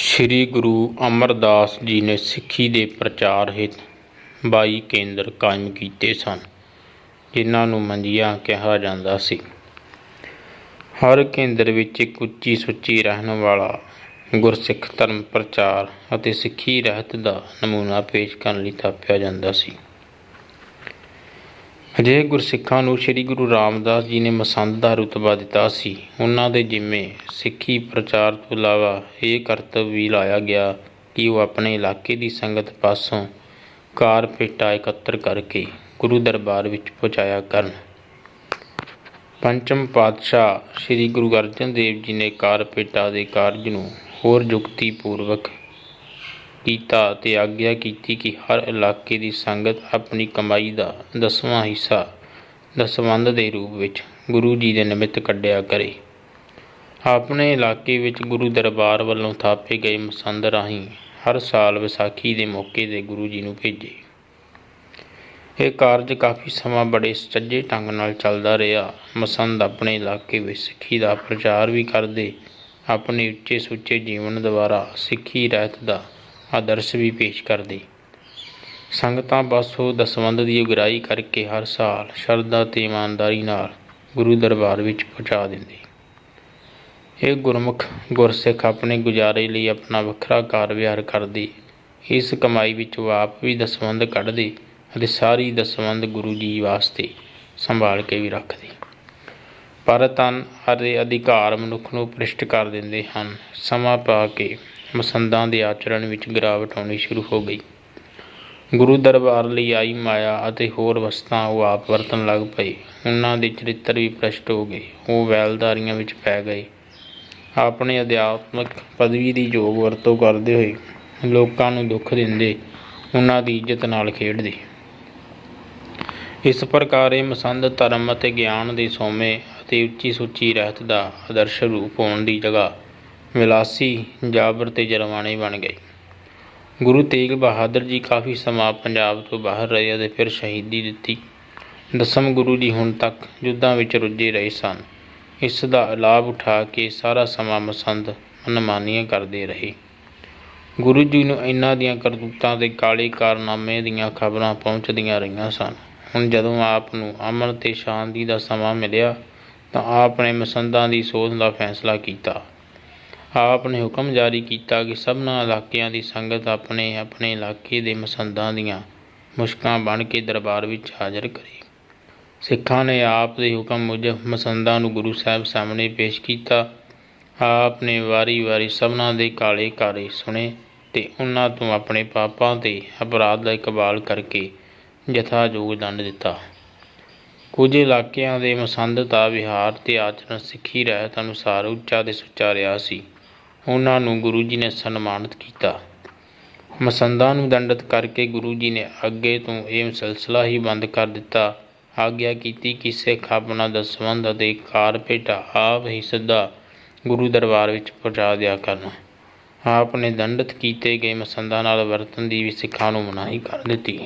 ਸ੍ਰੀ ਗੁਰੂ ਅਮਰਦਾਸ ਜੀ ਨੇ ਸਿੱਖੀ ਦੇ ਪ੍ਰਚਾਰ ਹਿੱਤ ਬਾਈ ਕੇਂਦਰ ਕਾਇਮ ਕੀਤੇ ਸਨ, ਜਿਨ੍ਹਾਂ ਨੂੰ ਮੰਜੀਆਂ ਕਿਹਾ ਜਾਂਦਾ ਸੀ। ਹਰ ਕੇਂਦਰ ਵਿੱਚ ਇੱਕ ਉੱਚੀ ਸੁੱਚੀ ਰਹਿਣ ਵਾਲਾ, ਗੁਰਸਿੱਖ ਧਰਮ ਪ੍ਰਚਾਰ ਅਤੇ ਸਿੱਖੀ ਰਹਿਤ ਦਾ ਨਮੂਨਾ ਪੇਸ਼ ਕਰਨ ਲਈ ਥਾਪਿਆ ਜਾਂਦਾ ਸੀ। ਅਜਿਹੇ ਗੁਰਸਿੱਖਾਂ ਨੂੰ ਸ੍ਰੀ ਗੁਰੂ ਰਾਮਦਾਸ ਜੀ ਨੇ ਮਸੰਦ ਦਾ ਰੁਤਬਾ ਦਿੱਤਾ ਸੀ। ਉਹਨਾਂ ਦੇ ਜਿੰਮੇ ਸਿੱਖੀ ਪ੍ਰਚਾਰ ਤੋਂ ਇਲਾਵਾ ਇਹ ਕਰਤੱਵ ਵੀ ਲਾਇਆ ਗਿਆ ਕਿ ਉਹ ਆਪਣੇ ਇਲਾਕੇ ਦੀ ਸੰਗਤ ਪਾਸੋਂ ਕਾਰ ਭੇਟਾ ਇਕੱਤਰ ਕਰਕੇ ਗੁਰੂ ਦਰਬਾਰ ਵਿੱਚ ਪਹੁੰਚਾਇਆ ਕਰਨ। ਪੰਚਮ ਪਾਤਸ਼ਾਹ ਸ੍ਰੀ ਗੁਰੂ ਅਰਜਨ ਦੇਵ ਜੀ ਨੇ ਕਾਰ ਭੇਟਾ ਦੇ ਕਾਰਜ ਨੂੰ ਹੋਰ ਜੁਗਤੀ ਪੂਰਵਕ ਕੀਤਾ ਤੇ ਆਗਿਆ ਕੀਤੀ ਕਿ ਹਰ ਇਲਾਕੇ ਦੀ ਸੰਗਤ ਆਪਣੀ ਕਮਾਈ ਦਾ ਦਸਵਾਂ ਹਿੱਸਾ ਦਸਵੰਧ ਦੇ ਰੂਪ ਵਿੱਚ ਗੁਰੂ ਜੀ ਦੇ ਨਿਮਿਤ ਕੱਢਿਆ ਕਰੇ। ਆਪਣੇ ਇਲਾਕੇ ਵਿੱਚ ਗੁਰੂ ਦਰਬਾਰ ਵੱਲੋਂ ਥਾਪੇ ਗਏ ਮਸੰਦ ਰਾਹੀਂ ਹਰ ਸਾਲ ਵਿਸਾਖੀ ਦੇ ਮੌਕੇ ਤੇ ਗੁਰੂ ਜੀ ਨੂੰ ਭੇਜੇ। ਇਹ ਕਾਰਜ ਕਾਫੀ ਸਮਾਂ ਬੜੇ ਸੁਚੱਜੇ ਢੰਗ ਨਾਲ ਚੱਲਦਾ ਰਿਹਾ। ਮਸੰਦ ਆਪਣੇ ਇਲਾਕੇ ਵਿੱਚ ਸਿੱਖੀ ਦਾ ਪ੍ਰਚਾਰ ਵੀ ਕਰਦੇ, ਆਪਣੇ ਉੱਚੇ ਸੁੱਚੇ ਜੀਵਨ ਦੁਆਰਾ ਸਿੱਖੀ ਰਹਿਤ ਦਾ ਆਦਰਸ਼ ਵੀ ਪੇਸ਼ ਕਰਦੇ। ਸੰਗਤਾਂ ਬਸੋ ਦਸਵੰਧ ਦੀ ਉਗਰਾਈ ਕਰਕੇ ਹਰ ਸਾਲ ਸ਼ਰਧਾ ਤੇ ਇਮਾਨਦਾਰੀ ਨਾਲ ਗੁਰੂ ਦਰਬਾਰ ਵਿੱਚ ਪਹੁੰਚਾ ਦਿੰਦੇ। ਇਹ ਗੁਰਮੁਖ ਗੁਰਸਿੱਖ ਆਪਣੇ ਗੁਜ਼ਾਰੇ ਲਈ ਆਪਣਾ ਵੱਖਰਾ ਕਾਰ ਵਿਹਾਰ ਕਰਦੇ। ਇਸ ਕਮਾਈ ਵਿੱਚ ਆਪ ਵੀ ਦਸਵੰਧ ਕੱਢਦੇ ਅਤੇ ਸਾਰੀ ਦਸਵੰਧ ਗੁਰੂ ਜੀ ਵਾਸਤੇ ਸੰਭਾਲ ਕੇ ਵੀ ਰੱਖਦੇ। ਪਰ ਤਨ ਅਤੇ ਅਧਿਕਾਰ ਮਨੁੱਖ ਨੂੰ ਪ੍ਰਿਸ਼ਟ ਕਰ ਦਿੰਦੇ ਹਨ। ਸਮਾਂ ਪਾ ਕੇ ਮਸੰਦਾਂ ਦੇ ਆਚਰਣ ਵਿੱਚ ਗਿਰਾਵਟ ਆਉਣੀ ਸ਼ੁਰੂ ਹੋ ਗਈ। ਗੁਰੂ ਦਰਬਾਰ ਲਈ ਆਈ ਮਾਇਆ ਅਤੇ ਹੋਰ ਵਸਤਾਂ ਉਹ ਆਪ ਵਰਤਣ ਲੱਗ ਪਏ। ਉਹਨਾਂ ਦੇ ਚਰਿੱਤਰ ਵੀ ਭ੍ਰਸ਼ਟ ਹੋ ਗਏ। ਉਹ ਵੈਲਦਾਰੀਆਂ ਵਿੱਚ ਪੈ ਗਏ। ਆਪਣੇ ਅਧਿਆਤਮਕ ਪਦਵੀ ਦੀ ਯੋਗ ਵਰਤੋਂ ਕਰਦੇ ਹੋਏ ਲੋਕਾਂ ਨੂੰ ਦੁੱਖ ਦਿੰਦੇ ਉਹਨਾਂ ਦੀ ਇੱਜ਼ਤ ਨਾਲ ਖੇਡਦੇ। ਇਸ ਪ੍ਰਕਾਰ ਇਹ ਮਸੰਦ ਧਰਮ ਅਤੇ ਗਿਆਨ ਦੇ ਸੋਮੇ ਅਤੇ ਉੱਚੀ ਸੁੱਚੀ ਰਹਿਤ ਦਾ ਆਦਰਸ਼ ਰੂਪ ਹੋਣ ਦੀ ਜਗ੍ਹਾ ਵਿਲਾਸੀ ਜਾਬਰ ਤੇ ਜਰਵਾਣੇ ਬਣ ਗਏ। ਗੁਰੂ ਤੇਗ ਬਹਾਦਰ ਜੀ ਕਾਫੀ ਸਮਾਂ ਪੰਜਾਬ ਤੋਂ ਬਾਹਰ ਰਹੇ ਅਤੇ ਫਿਰ ਸ਼ਹੀਦੀ ਦਿੱਤੀ। ਦਸਮ ਗੁਰੂ ਜੀ ਹੁਣ ਤੱਕ ਯੁੱਧਾਂ ਵਿੱਚ ਰੁੱਝੇ ਰਹੇ ਸਨ। ਇਸ ਦਾ ਲਾਭ ਉਠਾ ਕੇ ਸਾਰਾ ਸਮਾਂ ਮਸੰਦ ਮਨਮਾਨੀਆਂ ਕਰਦੇ ਰਹੇ। ਗੁਰੂ ਜੀ ਨੂੰ ਇਹਨਾਂ ਦੀਆਂ ਕਰਤੂਤਾਂ ਦੇ ਕਾਲੇ ਕਾਰਨਾਮੇ ਦੀਆਂ ਖਬਰਾਂ ਪਹੁੰਚਦੀਆਂ ਰਹੀਆਂ ਸਨ। ਹੁਣ ਜਦੋਂ ਆਪ ਨੂੰ ਅਮਨ ਤੇ ਸ਼ਾਂਤੀ ਦਾ ਸਮਾਂ ਮਿਲਿਆ ਤਾਂ ਆਪ ਨੇ ਮਸੰਦਾਂ ਦੀ ਸੋਧ ਦਾ ਫੈਸਲਾ ਕੀਤਾ। ਆਪ ਨੇ ਹੁਕਮ ਜਾਰੀ ਕੀਤਾ ਕਿ ਸਭਨਾ ਇਲਾਕਿਆਂ ਦੀ ਸੰਗਤ ਆਪਣੇ ਆਪਣੇ ਇਲਾਕੇ ਦੇ ਮਸੰਦਾਂ ਦੀਆਂ ਮੁਸ਼ਕਾਂ ਬਣ ਕੇ ਦਰਬਾਰ ਵਿੱਚ ਹਾਜ਼ਰ ਕਰੇ। ਸਿੱਖਾਂ ਨੇ ਆਪ ਦੇ ਹੁਕਮ ਮੁਜਬ ਮਸੰਦਾਂ ਨੂੰ ਗੁਰੂ ਸਾਹਿਬ ਸਾਹਮਣੇ ਪੇਸ਼ ਕੀਤਾ। ਆਪ ਨੇ ਵਾਰੀ-ਵਾਰੀ ਸਭਨਾ ਦੇ ਕਾਲੇ ਕਾਰੇ ਸੁਣੇ ਤੇ ਉਹਨਾਂ ਤੋਂ ਆਪਣੇ ਪਾਪਾਂ ਤੇ ਅਪਰਾਧ ਦਾ ਇਕਬਾਲ ਕਰਕੇ ਯਥਾਯੋਗ ਦੰਡ ਦਿੱਤਾ। ਕੁਝ ਇਲਾਕਿਆਂ ਦੇ ਮਸੰਦ ਦਾ ਵਿਹਾਰ ਤੇ ਆਚਰਣ ਸਿੱਖੀ ਰਹਿਤ ਅਨੁਸਾਰ ਉੱਚਾ ਤੇ ਸੁੱਚਾ ਰਿਹਾ ਸੀ। ਉਹਨਾਂ ਨੂੰ ਗੁਰੂ ਜੀ ਨੇ ਸਨਮਾਨਿਤ ਕੀਤਾ। ਮਸੰਦਾਂ ਨੂੰ ਦੰਡਿਤ ਕਰਕੇ ਗੁਰੂ ਜੀ ਨੇ ਅੱਗੇ ਤੋਂ ਇਹ ਸਿਲਸਿਲਾ ਹੀ ਬੰਦ ਕਰ ਦਿੱਤਾ। ਆਗਿਆ ਕੀਤੀ ਕਿ ਸਿੱਖ ਆਪਣਾ ਦਸਵੰਧ ਅਤੇ ਕਾਰ ਭੇਟਾ ਆਪ ਹੀ ਸਿੱਧਾ ਗੁਰੂ ਦਰਬਾਰ ਵਿੱਚ ਪਹੁੰਚਾ ਦਿਆ ਕਰਨ। ਆਪ ਨੇ ਦੰਡਿਤ ਕੀਤੇ ਗਏ ਮਸੰਦਾਂ ਨਾਲ ਵਰਤਨ ਦੀ ਵੀ ਸਿੱਖਾਂ ਨੂੰ ਮਨਾਹੀ ਕਰ ਦਿੱਤੀ।